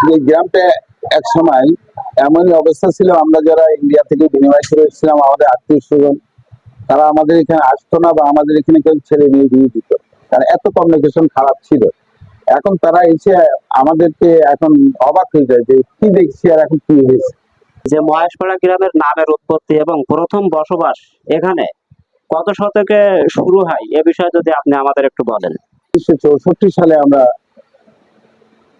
এই গ্রামটা এক সময় এমনই অবস্থা ছিল আমরা যারা ইন্ডিয়া থেকে বিনিময় করে এসেছিলাম আমাদের আত্মীয় স্বজন তারা আমাদের এখানে আসতো না বা আমাদের এখানে কেউ ছেলে মেয়ে দিয়ে দিত। কারণ এত কমিউনিকেশন খারাপ ছিল। এখন তারা এসে আমাদেরকে এখন অবাক হয়ে যায় যে কি দেখছি আর এখন কি হয়েছে। যে মহেশপাড়া গ্রামের নামের উৎপত্তি এবং প্রথম বসবাস এখানে কত শতকে শুরু হয়? এ বিষয়ে যদি আপনি আমাদের একটু বলেন। উনিশশো চৌষট্টি সালে আমরা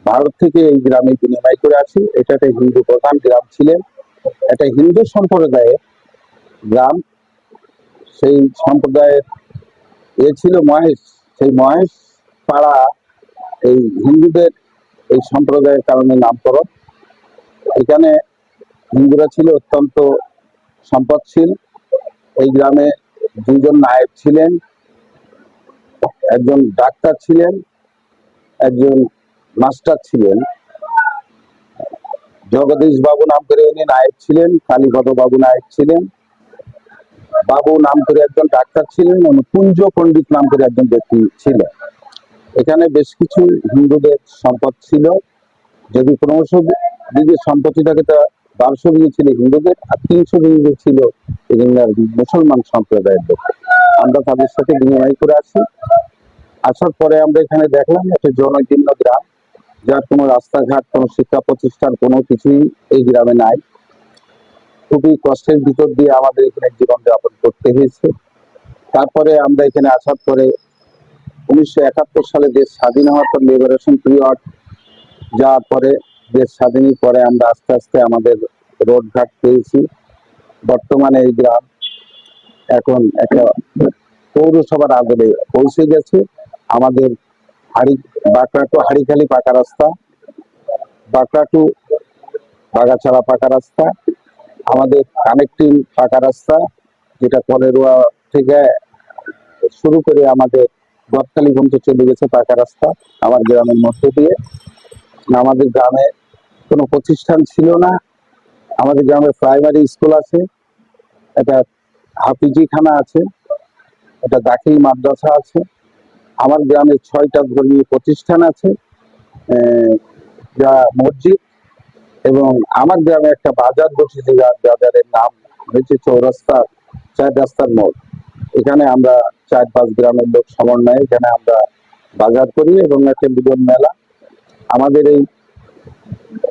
ভারত থেকে এই গ্রামে বিনিময় করে আসি। এটা একটা হিন্দু প্রধান গ্রাম ছিলেন। একটা হিন্দু সম্প্রদায়ের গ্রাম। সেই সম্প্রদায়ের এ ছিল মহেশ। সেই মহেশ পাড়া এই হিন্দুদের এই সম্প্রদায়ের কারণে নামকরণ। এখানে হিন্দুরা ছিল অত্যন্ত সম্পদশীল। এই গ্রামে দুজন নায়ক ছিলেন। একজন ডাক্তার ছিলেন। একজন মাস্টার ছিলেন। জগদীশ বাবু নাম করে উনি নায়ক ছিলেন, কালীপদ বাবু নায়ক ছিলেন। বাবু নাম করে একজন ডাক্তার ছিলেন এবং কুঞ্জ পণ্ডিত নাম করে একজন ব্যক্তি ছিলেন। এখানে বেশ কিছু হিন্দুদের সম্পদ ছিল। যদি ক্রমশ দিকে সম্পত্তি থাকে তা বারোশো বিঘে ছিল হিন্দুদের, আর তিনশো বিঘে ছিল মুসলমান সম্প্রদায়ের লোক। আমরা তাদের সাথে বিনিময় করে আসি। আসার পরে আমরা এখানে দেখলাম একটা জনকীর্ণ গ্রাম। যার কোনো রাস্তাঘাট, কোনো শিক্ষা প্রতিষ্ঠান, কোনো কিছুই এই গ্রামে নাই। খুবই কষ্টের ভিতর দিয়ে আমাদের এখানে জীবন যাপন করতে হয়েছে। তারপরে আমরা এখানে আসার পরে উনিশশো একাত্তর সালে দেশ স্বাধীন হওয়ার পর লিবারেশন পিরিয়ড যাওয়ার পরে, দেশ স্বাধীনের পরে আমরা আস্তে আস্তে আমাদের রোড ঘাট পেয়েছি। বর্তমানে এই গ্রাম এখন একটা পৌরসভার আদলে পৌঁছে গেছে। আমাদের হাড়ি, বাঁকড়া টু হাড়িখালি পাকা রাস্তা। বাঁকড়া টু বাগাছাড়া পাকা রাস্তা। আমাদের কানেক্টিং পাকা রাস্তা, যেটা কলেরোয়া থেকে শুরু করে আমাদের গদখালি পর্যন্ত চলে গেছে পাকা রাস্তা, আমার গ্রামের মধ্য দিয়ে। আমাদের গ্রামে কোনো প্রতিষ্ঠান ছিল না। আমাদের গ্রামে প্রাইমারি স্কুল আছে একটা হাফিজি খানা আছে একটা দাখিল মাদ্রাসা আছে। আমার গ্রামে ছয়টা ধর্মীয় প্রতিষ্ঠান আছে যা মসজিদ এবং আমার গ্রামে একটা বাজার বসেছে, যার বাজারের নাম হয়েছে চৌরাস্তা, চার রাস্তার মোড়। এখানে আমরা চার পাঁচ গ্রামের লোক সমন্বয়ে এখানে আমরা বাজার করি এবং একটা মিলন মেলা। আমাদের এই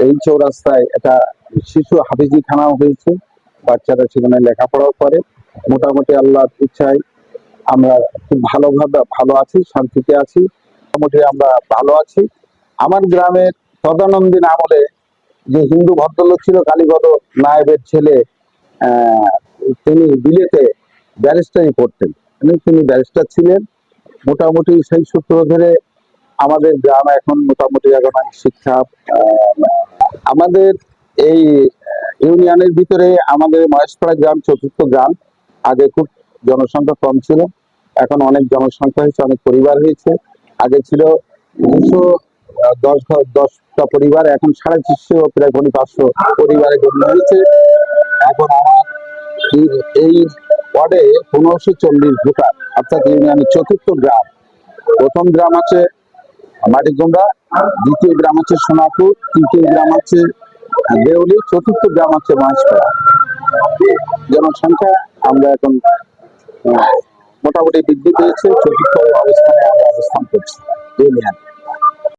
এই চৌরাস্তায় একটা শিশু হাফিজি খানাও হয়েছে, বাচ্চারা সেখানে লেখাপড়াও করে। মোটামুটি আল্লাহর ইচ্ছায় আমরা খুব ভালোভাবে ভালো আছি, শান্তিতে আছি, মোটামুটি আমরা ভালো আছি। আমার গ্রামের তদানন্দিন আমলে যে হিন্দু ভদ্রলোক ছিল কালীপদ নায়েবের ছেলে তিনি বিলেতে ব্যারিস্টারি পড়তেন মানে তিনি ব্যারিস্টার ছিলেন। মোটামুটি সেই সূত্র ধরে আমাদের গ্রাম এখন মোটামুটি এখন শিক্ষা আমাদের এই ইউনিয়নের ভিতরে আমাদের মহেশপাড়া গ্রাম চতুর্থ গ্রাম। আগে খুব জনসংখ্যা কম ছিল। এখন অনেক জনসংখ্যা হয়েছে, অনেক পরিবার হয়েছে। আগে ছিল দুশো দশ দশটা পরিবার, এখন সাড়ে চারশো প্রায় পৌনে পাঁচশো পরিবারে গণ্য হয়েছে। এখন আমার এই- ওয়ার্ডে পনেরোশো চল্লিশ ভোটার, অর্থাৎ ইউনিয়নের চতুর্থ গ্রাম। প্রথম গ্রাম আছে মাটিকুমড়া দ্বিতীয় গ্রাম আছে সোনাপুর তৃতীয় গ্রাম আছে দেউলি, চতুর্থ গ্রাম আছে মহেশপাড়া জনসংখ্যা আমরা এখন মোটামুটি বৃদ্ধি পেয়েছে। চতুর্থ অবস্থানে আমরা অবস্থান করছি। ইউনিয়ন